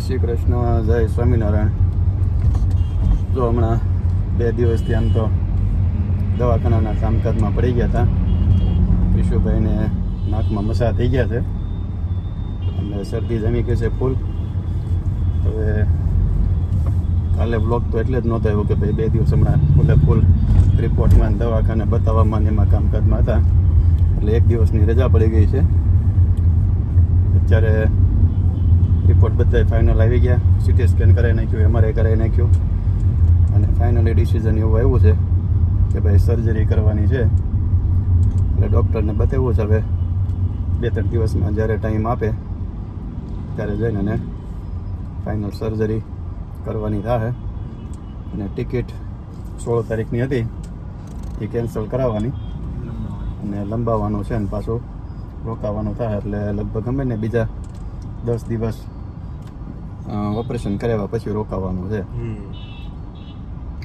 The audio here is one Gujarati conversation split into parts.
શ્રી કૃષ્ણ, જય સ્વામિનારાયણ. જો હમણાં બે દિવસથી આમ તો દવાખાનાના કામકાજમાં પડી ગયા હતા. વિશુભાઈને નાકમાં મસા થઈ ગયા છે. અને શરદી જમી ગઈ છે ફૂલ. હવે કાલે બ્લોક તો એટલે જ નહોતો આવ્યો કે ભાઈ બે દિવસ હમણાં ફૂલે ફૂલ રિપોર્ટમાં દવાખાને બતાવવામાં એમાં કામકાજમાં હતા. એટલે એક દિવસની રજા પડી ગઈ છે. અત્યારે રિપોર્ટ બધા ફાઇનલ આવી ગયા. સિટી સ્કેન કરાવી નાખ્યું એમઆરઆઈ કરાવી નાખ્યું. અને ફાઇનલી ડિસિઝન એવું આવ્યું છે કે ભાઈ સર્જરી કરવાની છે. એટલે ડૉક્ટરને બતાવવું છે હવે. બે ત્રણ દિવસમાં જ્યારે ટાઈમ આપે, ત્યારે જઈને એને ફાઇનલ સર્જરી કરવાની થાય અને ટિકિટ સોળ તારીખની હતી, એ કેન્સલ કરાવવાની. અને લંબાવવાનું છે ને પાછું રોકાવાનું થાય એટલે લગભગ ગમે ને બીજા દસ દિવસ ઓપરેશન કરાવ્યા પછી રોકાવાનું છે.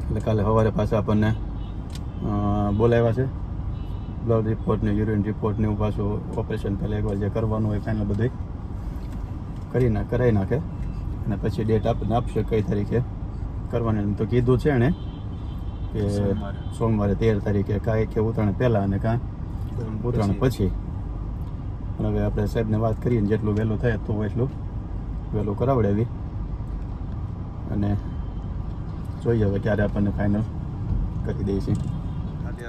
એટલે કાલે સવારે પાછા આપણને બોલાવ્યા છે. બ્લડ રિપોર્ટ ને યુરિન રિપોર્ટ ને એવું પાછું ઓપરેશન પહેલાં એકવાર જે કરવાનું હોય ફાઇનલ બધું કરી ના કરાવી નાખે. અને પછી ડેટ આપણને આપશે કઈ તારીખે. કરવાની એમ તો કીધું છે એણે કે સોમવારે. તેર તારીખે કાંઈ કે ઉત્તરાયણ પહેલાં અને કાં ઉત્તરાયણ પછી. હવે આપણે સાહેબને વાત કરીએ જેટલું વહેલું થાય તો એટલું. વહેલું કરાવડાવી. અને જોઈએ હવે ક્યારે આપણને ફાઇનલ કરી દઈએ છીએ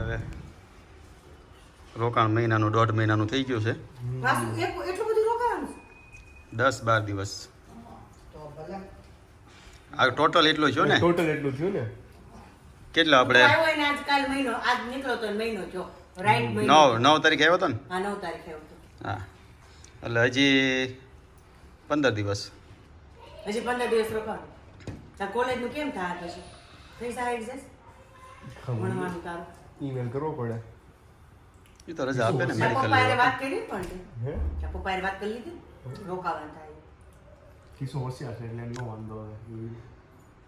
હવે રોકાણ મહિનાનું દોઢ મહિનાનું થઈ ગયું છે? દસ બાર દિવસ. તો આ ટોટલ એટલું છે ને? ટોટલ એટલું થયું ને? કેટલા આપણે? આવ્યો હોય ને આજકાલ મહિનો આજ નીકળ્યો તો મહિનો થયો. રાઈટ મહિનો. નવ નવ તારીખ આવ્યો હતો ને? હા નવ તારીખે આવ્યો હતો. હા. એટલે હજી પંદર દિવસ. હજી પંદર દિવસ તાર કોલેજનું કેમ થાય પછી? થઈ જાય એડજસ્ટ ભણવાનું તારું. ઈમેલ કરવો પડે. એ તો રજા આપે ને મેડિકલ પપ્પાએ વાત કરી પણ? હે? પપ્પાએ વાત કરી લીધી રોકાવાનું થાય. કિસ્સો હોશિયાર છે એટલે એમનો વાંધો આવે.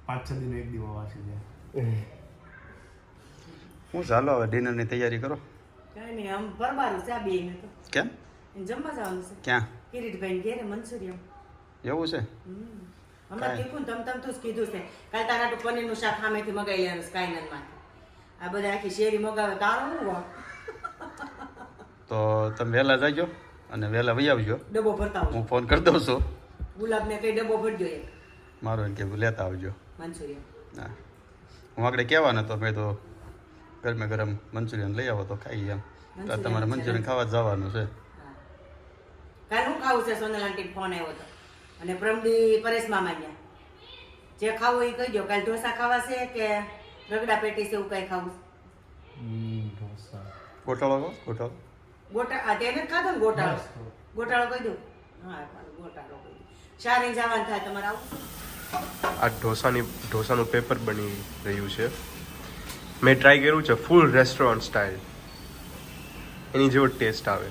પાંચ છ દિન એક દિવસ વાંચી જાય હું ચાલો હવે ડિનરની તૈયારી કરો. કાંઈ નહીં આમ પરબારું છે આ તો. કેમ? જમવા જવાનું છે. ક્યાં? કિરીટભાઈ ઘેરે મંચુરિયમ એવું છે? હમણાં. કીધું તમ તમ તું કીધું છે. કાલ તારા તો પનીરનું શાક સામેથી મગાવી લેવાનું સ્કાયનર આ બધા આખી શેરી મગાવે તારો હું તો તમે વહેલા જાજો અને વહેલા વહી આવજો. ડબ્બો ભરતા હું ફોન કરી દઉં છું. ગુલાબને કઈ ડબ્બો ભરજો એક મારું એમ કે લેતા આવજો. મંચુરિયન. હા. હું આગળ કહેવા નતો મેં તો ગરમે ગરમ મંચુરિયન લઈ આવો તો ખાઈ એમ. તમારે મંચુરિયન ખાવા જવાનું છે. હા. કાલ શું ખાવું છે? સોનલ આંટી ફોન આવ્યો હતો. અને પ્રમદી પરેશ મામા ગયા. જે ખાવું એ કહી દો કાલ ઢોસા ખાવા છે કે રગડા પેટી છે એવું કઈ ખાવું છે? ઢોસા. ગોટાળો કહો ગોટાળો. ગોટા આ તેને જ ખાધો ને ગોટાળો? ગોટાળો કહી દઉં હા ગોટાળો કહી દઉં શારી જવાનું થાય તમારે આવું? આ ઢોસાની ઢોસાનું પેપર બની રહ્યું છે. મેં ટ્રાય કર્યું છે ફૂલ રેસ્ટોરન્ટ સ્ટાઇલ એની જેવો ટેસ્ટ આવે.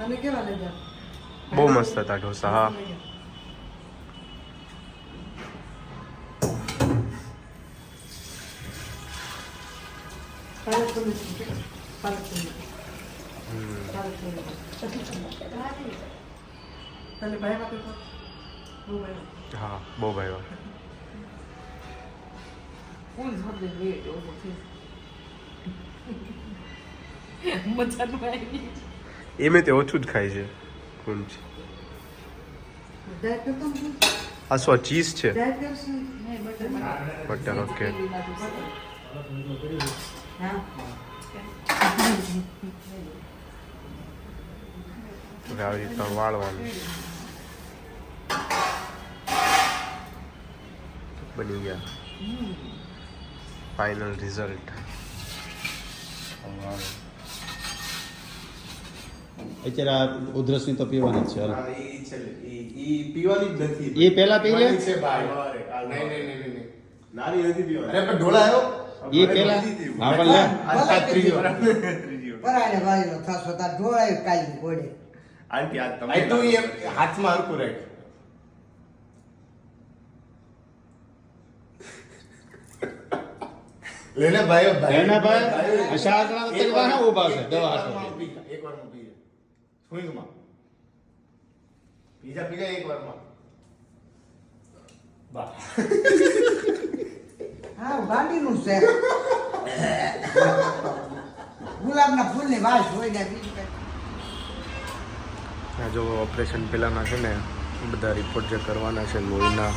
તમે કેવા લાગ્યા? બહુ મસ્ત હતા ઢોસા હા. તને હા બહુ ભાઈ મજા આવી એ મેં તે ઓછું જ ખાય છે કુંજ આ શું ચીઝ છે બટર ઓકે હવે આવી રીતના વાળવાનું બની ગયા ફાઇનલ રિઝલ્ટ અત્યારે આ ઉધરસની તો પીવાની જ છે હાલ. પીવાની જ નથી. એ પહેલા પી લે? છે ભાઈ. નહીં નહીં નહીં નહીં, નહીં. નાની નથી પીવાની. અરે પણ ઢોળા આવ્યો એ પહેલા હા પણ લે. આ ત્રીજી. વાર ત્રીજી. વાર પરાણે વાળીનો થાસો તા ઢોળાય કાઈ ઘોડે આંટી આ તમે તો એ હાથમાં હરકું રાખ. લેને ભાઈ ભાઈ લેને ભાઈ. આ શાક ના તારી વાહે ઊભા છે, દવા. એક વારમાં પી જા. સુઈંગમાં. બીજા બીજા એક વારમાં. હા ગાંડીનું છે. ગુલાબના ફૂલની વાસ હોય ને બીજું આ જો ઓપરેશન પહેલાંના છે ને બધા રિપોર્ટ જે કરવાના છે લોહીના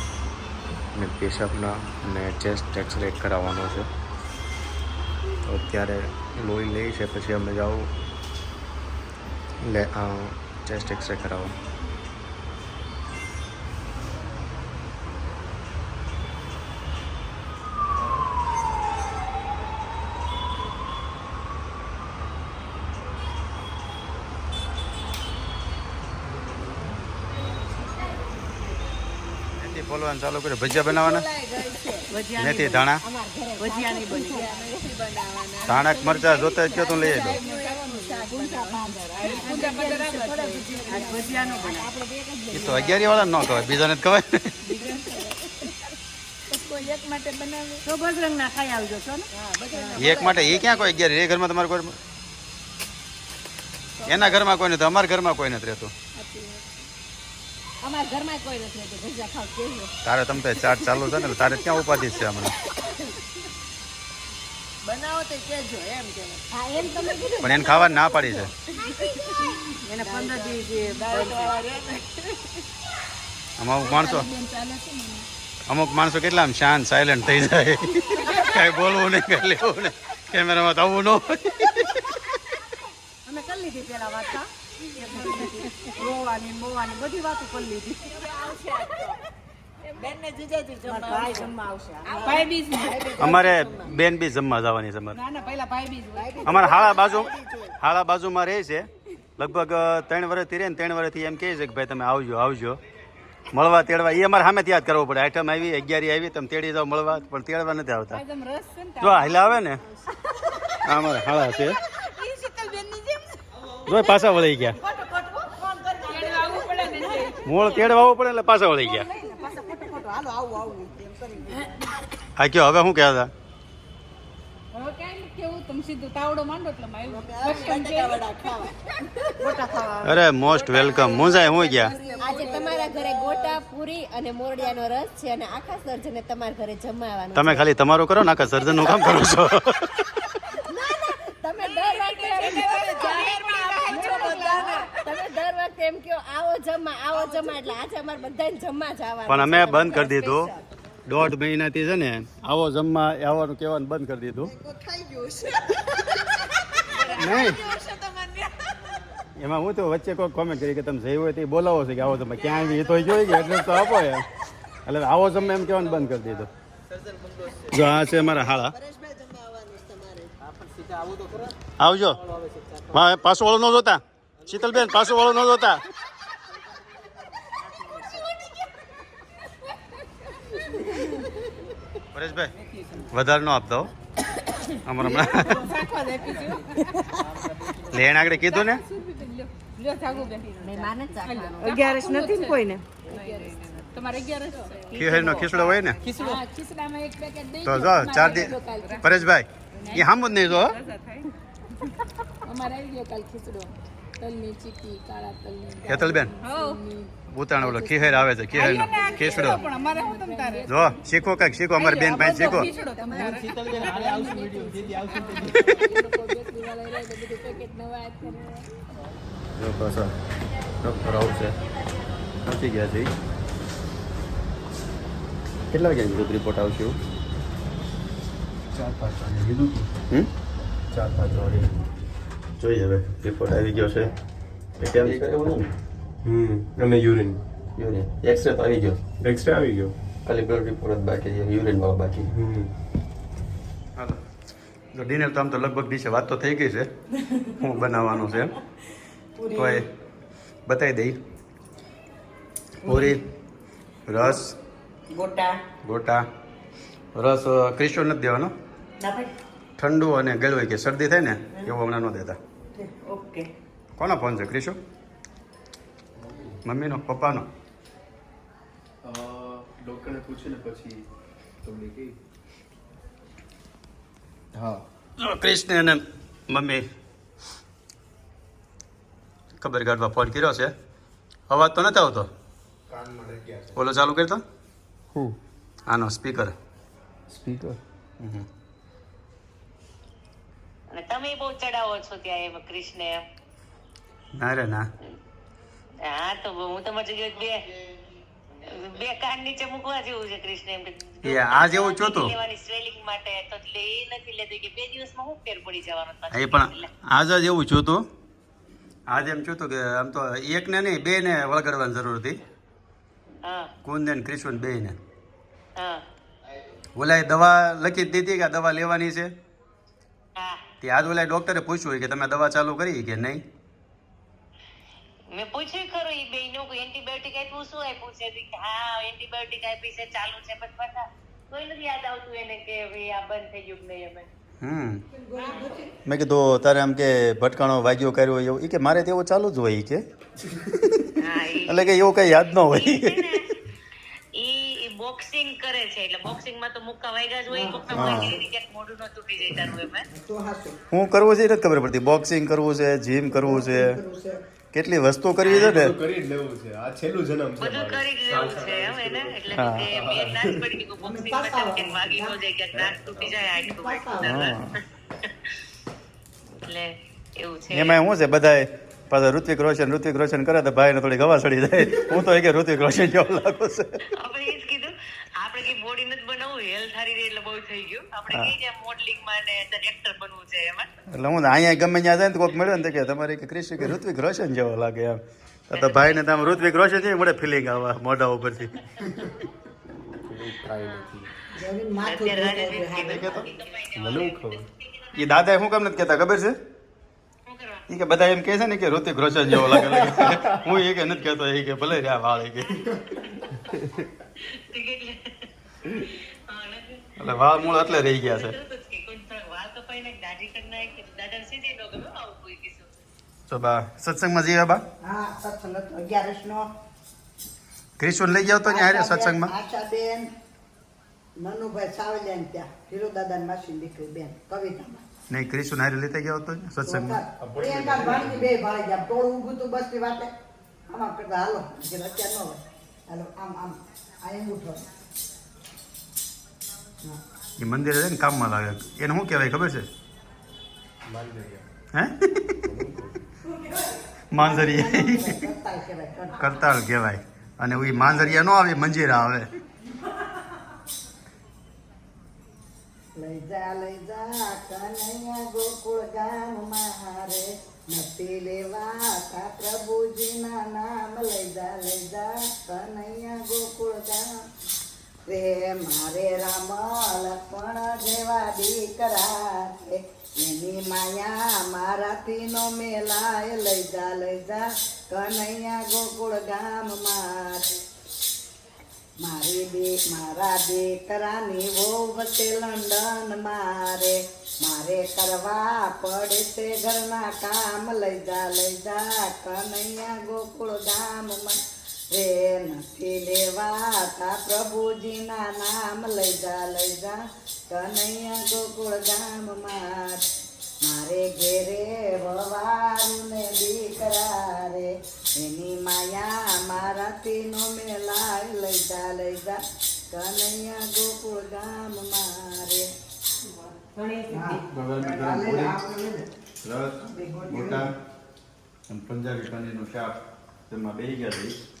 ને પેશાબના અને ચેસ્ટ એક્સરે કરાવવાનો છે. તો અત્યારે લોહી લઈ છે પછી અમે જાઓ લે ચેસ્ટ એક્સરે કરાવો. મેથી ફોલવાનું ચાલુ કર્યું. ભજીયા બનાવવાના? મેથી ધાણા? ધાણા મરચા જોતા જ કયો તું લઈ આવ્યો? એ તો અગિયારી વાળા ન કહેવાય, બીજાને જ કહેવાય. એક માટે એ ક્યાં કોઈ અગિયાર? એ ઘરમાં તમારે કોઈ એના ઘરમાં કોઈ નથી, અમારા ઘરમાં કોઈ નથી રહેતું. તારે તમે ચાટ ચાલુ છે ને તારે ક્યાં ઉપાધિ છે હમણાં બનાવો તો કેજો એમ કે. હા એમ તમે કીધું. પણ એને ખાવા ના પાડી છે. એને પંદર દિવસ જે આમાં અમુક માણસો અમુક માણસો કેટલા આમ શાંત સાયલન્ટ થઈ જાય. કઈ બોલવું નહીં કઈ લેવું નહીં. કેમેરામાં તો આવવું ન અમે કરી લીધી પેલા વાત હા? રોવાની મોવાની બધી વાતો કરી લીધી. અમારે બેન બી જમવા જવાની છે અમારે. અમારે હાળા બાજુ હાળા બાજુમાં રહે છે. લગભગ ત્રણ વર્ષથી રહે ને ત્રણ વર્ષથી એમ કહે છે કે ભાઈ તમે આવજો આવજો. મળવા તેડવા એ અમારે સામે યાદ કરવો પડે. આઈટમ આવી અગિયારી આવી તમે તેડી જાઓ મળવા પણ તેડવા નથી આવતા. જો હાલા આવે ને. આ અમારે હાળા છે. જો પાછા વળી ગયા. મૂળ તેડવા આવવું પડે એટલે પાછા વળી ગયા. હાલો આવું આવું એમ કરી હા કયો હવે શું કહેતા? હવે કાંઈ કેવું? તમે સીધું તાવડો માંડો એટલે અરે મોસ્ટ વેલકમ મોજાય હું ગયા? આજે તમારા ઘરે ગોટા પૂરી અને મોરડિયાનો રસ છે અને આખા સર્જને તમારા ઘરે જમાવાનું તમે ખાલી તમારું કરો ને આખા સર્જનનું કામ કરો છો. તમે દર વખતે વખતે એમ કયો આવો જમા આવો જમા એટલે આજે અમારે બધાને જમવા જવાનું પણ અમે બંધ કરી દીધું. દોઢ મહિનાથી છે ને આવો જમવા આવવાનું કહેવાનું બંધ કરી દીધું. નહીં. એમાં હું તો વચ્ચે કોઈ કોમેન્ટ કરી કે તમે જઈ હોય તો બોલાવો છે કે આવો તમે ક્યાં આવી એ તો જોઈ ગયો એટલે તો આપો એમ. એટલે આવો જમે એમ કહેવાનું બંધ કરી દીધું. જો આ છે અમારા હાળા. આવજો. હા પાછું વાળું ન જોતા? શીતલબેન પાછું વાળું ન જોતા. પરેશભાઈ વધારે ન આપતો અમારે હમણાં. લેણ આગળ કીધું ને? અગિયારસ નથી કોઈને. ખીસડો હોય ને? હા, ખીચડામાં એક પેકેટ દઈ તો જો ચાર દી પરેશભાઈ એ સામું જ નહીં જો અમારે તલની ચીકી કાળા તલની હેતલબેન? ઉતાણ ઓલો ખીહેર આવે છે ખીહેરનો ખીસડો. જો શીખો કંઈક શીખો અમારી બેન પાસે શીખો. જો પાછા. ડૉક્ટર આવશે નથી ગયા છે. કેટલા વાગ્યા વિરુદ્ધ રિપોર્ટ આવશે એવું? હમ? ચાર પાંચ વાગે. જોઈએ હવે રિપોર્ટ આવી ગયો છે. કે કેમ છે એવું હમ અને યુરિન યુરિન એક્સરે તો આવી ગયો. એક્સરે આવી ગયો. ખાલી બ્લડ રિપોર્ટ જ બાકી છે યુરિન વાળો બાકી હમ. હાલો. તો ડિનર તો આમ તો લગભગ દિવસે વાત તો થઈ ગઈ છે. હું બનાવવાનું છે તો એ બતાવી દઈ. પૂરી રસ ગોટા. ગોટા. રસ ક્રિસ્ટો નથી દેવાનો. ઠંડુ અને ગળવાઈ કે શરદી થાય ને? એવું હમણાં ન દેતા. ઓકે કોનો ફોન છે? ક્રિશો? મમ્મીનો? પપ્પાનો? ડોક્ટરને પૂછીને પછી તમને કહી. હા. ક્રિશને અને મમ્મી ખબર કાઢવા ફોન કર્યો છે. અવાજ તો નથી આવતો? બોલો ઓલો ચાલુ કરતો હું? આનો સ્પીકર. સ્પીકર? અને તમે બહુ ચડાવો છો ત્યાં એમ કૃષ્ણ એમ? ના રે ના. હા તો હું તમારી જગ્યાએ બે બે કાન નીચે મૂકવા જેવું છે કૃષ્ણ એમ કે એ આ જેવું જોતું. લેવાની સ્વેલિંગ માટે તો એટલે એ નથી લેતી કે બે દિવસમાં હું ફેર પડી જવાનો એ પણ આજ જ એવું જોતું આજે એમ જોતું કે આમ તો એકને નહીં બે ને વળગાડવાની જરૂર હતી. હા. કુંદ ને બે ને હા. ઓલા દવા લખી દીધી કે આ દવા લેવાની છે? હા. તે આજ ઓલા ડોક્ટરે પૂછ્યું કે તમે દવા ચાલુ કરી કે નહીં? મેં પૂછ્યું ખરું એ બે નું એન્ટીબાયોટિક આપ્યું શું આપ્યું છે? કે હા એન્ટીબાયોટિક આપી છે ચાલુ છે પણ પાછા કોઈ નથી યાદ આવતું એને કે ભાઈ આ બંધ થઈ ગયું નહીં અમે હમ. મેં કીધું તારે આમ કે ભટકાણો વાગ્યો કર્યો એવું. એ કે મારે તેવો ચાલુ જ હોય કે. એટલે કે એવું કઈ યાદ ન હોય. બોક્સિંગ કરે છે એટલે બોક્સિંગમાં તો મુક્કા વાગ્યા જ હોય કોકના વાગી ક્યાંક મોઢું ન તૂટી જાય તારું એમ. હું? કરવું છે એ નથી ખબર પડતી. બોક્સિંગ કરવું છે જીમ કરવું છે. કેટલી વસ્તુ કરવી છે ને કરી જ લેવું છે. આ છેલ્લું જન્મ છે બધું કરી જ લેવું છે એમ એને? એટલે કે મેં ના જ પડી કે બોક્સિંગમાં કે વાગી ન જાય કે નાક તૂટી જાય આટલું એટલે એવું છે. એમાં શું છે? બધાય પાછા ઋત્વિક રોશન ઋત્વિક રોશન કરે તો ભાઈને થોડી ગવા ચડી જાય. હું તો એ કે ઋત્વિક રોશન જેવો લાગુ છે. આપણે કઈ બોડી નથી બનાવવું. હેલ્થ સારી રહે એટલે બહુ થઈ ગયું. આપણે કઈ જે મોડલિંગમાં ને એક્ટર બનવું છે એમાં? એટલે હું અહીંયા ગમે ત્યાં જાય ને કોઈક મળ્યો ને કે તમારે કે ક્રિશ કે ઋત્વિક રોશન જેવો લાગે એમ. તો તો ભાઈને તો આમ ઋત્વિક રોશન છે મળે ફિલિંગ આવે મોઢા ઉપરથી. એ દાદા શું કેમ નથી કહેતા ખબર છે? એ કે બધા એમ કહે છે ને કે ઋતિક રોશન જેવો લાગે. લાગે. હું એ કે નથી કહેતો એ કે ભલે રહ્યા વાળ કે. એટલે વાળ મૂળ એટલે રહી ગયા છે. દાદા ન તો બા સત્સંગમાં જઈએ બા? હા સત્સંગ હતો અગિયારસનો. ક્રિશ્વન લઈ જાવ તો ત્યાં હારે સત્સંગમાં. આશાબેન મનુભાઈ સાવલિયાને ત્યાં હીરોદાદાની માસીની દીકરી બેન કવિતામાં. નહીં ક્રિશુન હારે લેતા ગયા તો સત્સંગમાં. પ્રિયંકા ભાણજી બે ભાઈ ગયા. ટોળું ઊભું બસની વાતે. આમાં કરતા હાલો કે અત્યારે ન હોય. હાલો આમ આમ આ એમ ઉઠો એ મંદિરે છે ને કામમાં લાગે. એને શું કહેવાય ખબર છે? હે? માંજરિયા. કરતાળ કહેવાય. અને એ માંજરિયા નો આવે મંજીરા આવે. લઈ જા લઈ જા કનૈયા ગોકુળ ગામ મારે. નથી લેવાતા પ્રભુજીના નામ. લઈ જા લઈ જા કનૈયા ગોકુળ ગામ. રે મારે રામ લક્ષ્મણ જેવા દીકરા છે. એની માયા મારાથી નો મેલાય લઈ જા લઈ જા, કનૈયા ગોકુળ ગામ મારે મારી બે, મારા દીકરાની વહુ વચ્ચે લંડન મારે મારે કરવા પડે છે ઘરના કામ, લઈ જા લઈ જા, કનૈયા ગોકુળ ગામમાં રે નથી લેવાતા પ્રભુજીના નામ લઈ જા લઈ જા કનૈયા ગોકુળ ગામમાં. મારે ઘેરે વવારું ને દીકરા રે એની માયા મારાથી નો મેલાય લઈ જા લઈ જા કનૈયા ગોકુળ ગામ મારે મોટા પંજાબી પનીરનું શાક તેમાં બે ગયા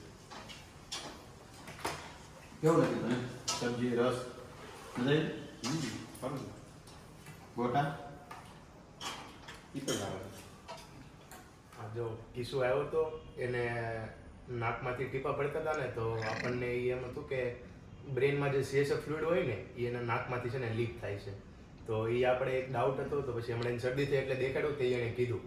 કેવું લાગ્યું તને? સબ્જી રસ. મજા આવી? ગોટા? આ જો કિસ્સો આવ્યો તો એને નાકમાંથી ટીપા પડતા હતા ને તો આપણને એ એમ હતું કે બ્રેનમાં જે સીએસએફ ફ્લુઇડ હોય ને એ એના નાકમાંથી છે ને લીક થાય છે. તો એ આપણે એક ડાઉટ હતો તો પછી હમણાં એને શરદી થઈ એટલે દેખાડ્યું તે એણે કીધું.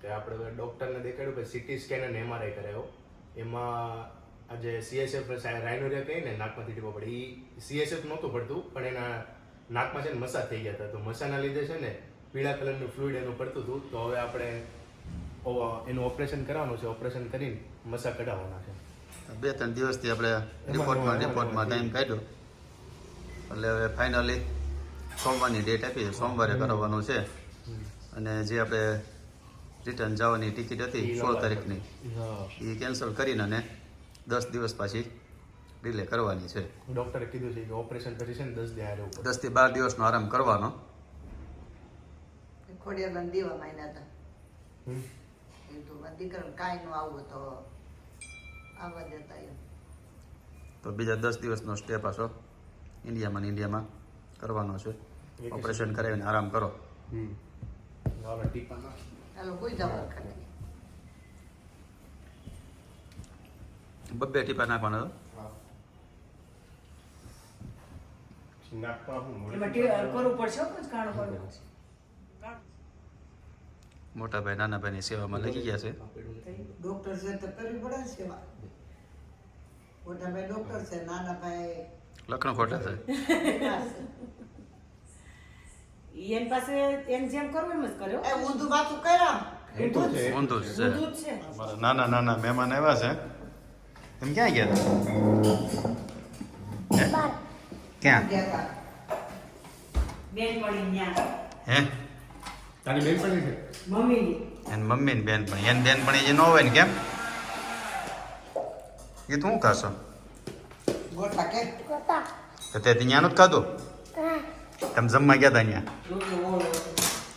કે આપણે ડૉક્ટરને દેખાડ્યું કે સિટી સ્કેન અને એમઆરઆઈ કરાયો. એમાં આ જે સીએસએફ રાયનોરિયા કહે ને નાકમાંથી ટીપો પડે. એ સીએસએફ નહોતું પડતું પણ એના નાકમાં છે ને મસા થઈ ગયા હતા. તો મસાના લીધે છે ને પીળા કલરનું ફ્લુઇડ એનું પડતું હતું. તો હવે આપણે એનું ઓપરેશન કરવાનું છે. ઓપરેશન કરીને મસા કઢાવવાના છે. બે ત્રણ દિવસથી આપણે રિપોર્ટમાં રિપોર્ટમાં ટાઈમ કાઢ્યો. એટલે હવે ફાઇનલી સોમવારની ડેટ આપી છે. સોમવારે કરાવવાનું છે. અને જે આપણે રિટર્ન જવાની ટિકિટ હતી સોળ તારીખની એ કેન્સલ કરીને દસ દિવસ પાછી ડિલે કરવાની છે. ડૉક્ટરે કીધું છે કે ઓપરેશન પછી છે ને દસ દિવસ દસથી દસથી બાર દિવસનો આરામ કરવાનો. ખોડિયાર દેવા માંડ્યા હતા. હમ. એ તો દીકરાને કાંઈ ન આવું તો આવવા દેતા એમ. તો બીજા દસ દિવસનો સ્ટે પાછો ઇન્ડિયામાં ને ઇન્ડિયામાં કરવાનો છે. ઓપરેશન કરાવીને આરામ કરો. હમ. હાલો ચાલો કોઈ દવા કરે બબ્બે ટીપા નાખવાના તો નાકમાં હું મોઢે એમાં ટી- કરવું પડશે હો, જ ટીપા પડશે મોટા ભાઈ નાના ભાઈની સેવામાં લાગી ગયા છે ડોક્ટર છે તો કરવી પડે સેવા મોટા ભાઈ ડોક્ટર છે નાના ભાઈ લખણ ખોટા છે એની પાસે એમ જેમ કરવું એમ જ કર્યો એ ઊંધું બાતું કર્યા ઊંધું છે ઊંધું છે મારા નાના નાના મહેમાન આવ્યા છે એમ ક્યાં ગયા હતા ક્યાં ગયા બેન હે તારી બેન પણ છે મમ્મીની એની મમ્મી ને બેન પણ એન બેન પણ જે ન હોય ને કેમ એ તું શું ખાશો ગોટા કે તો તે ત્યાં નથી ખાધું તમે જમવા ગયા હતા ત્યાં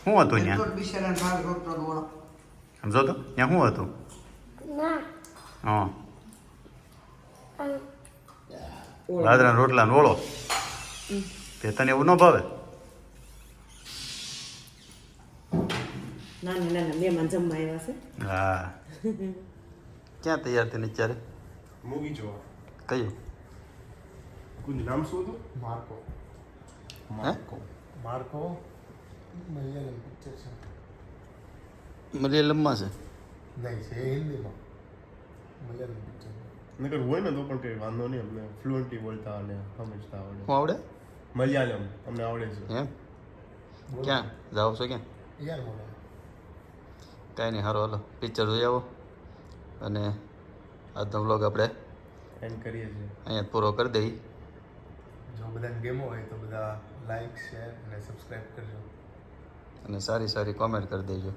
શું હતું ત્યાં સમજો તો ત્યાં શું હતું હા બાજરાના રોટલા ઓળો. તે તને એવું ન ભાવે? નાના નાના મહેમાન જમવા આવ્યા છે. હા. ક્યાં તૈયાર થઈને અત્યારે? મૂવી જોવા. કયું? કુંજ નામ શું હતું? Marco. Marco. Marco? Malayalam picture છે. મલયાલમમાં છે? નહીં છે હિન્દીમાં. મલયાલમ પિક્ચર નકર હોય ને તો પણ કઈ વાંધો નહીં અમને ફ્લુઅન્ટલી બોલતા અને સમજતા આવડે. શું આવડે? મલયાલમ અમને આવડે છે. એમ? ક્યાં? જાઓ છો ક્યાં? કાંઈ નહીં સારું હાલો. પિક્ચર જોઈ આવો. અને આજનો વ્લોગ આપણે એન્ડ કરીએ છીએ. અહીંયા પૂરો કરી દઈ જો બધાને ગેમો હોય તો બધા લાઈક શેર અને સબસ્ક્રાઇબ કરજો. અને સારી સારી કોમેન્ટ કરી દેજો.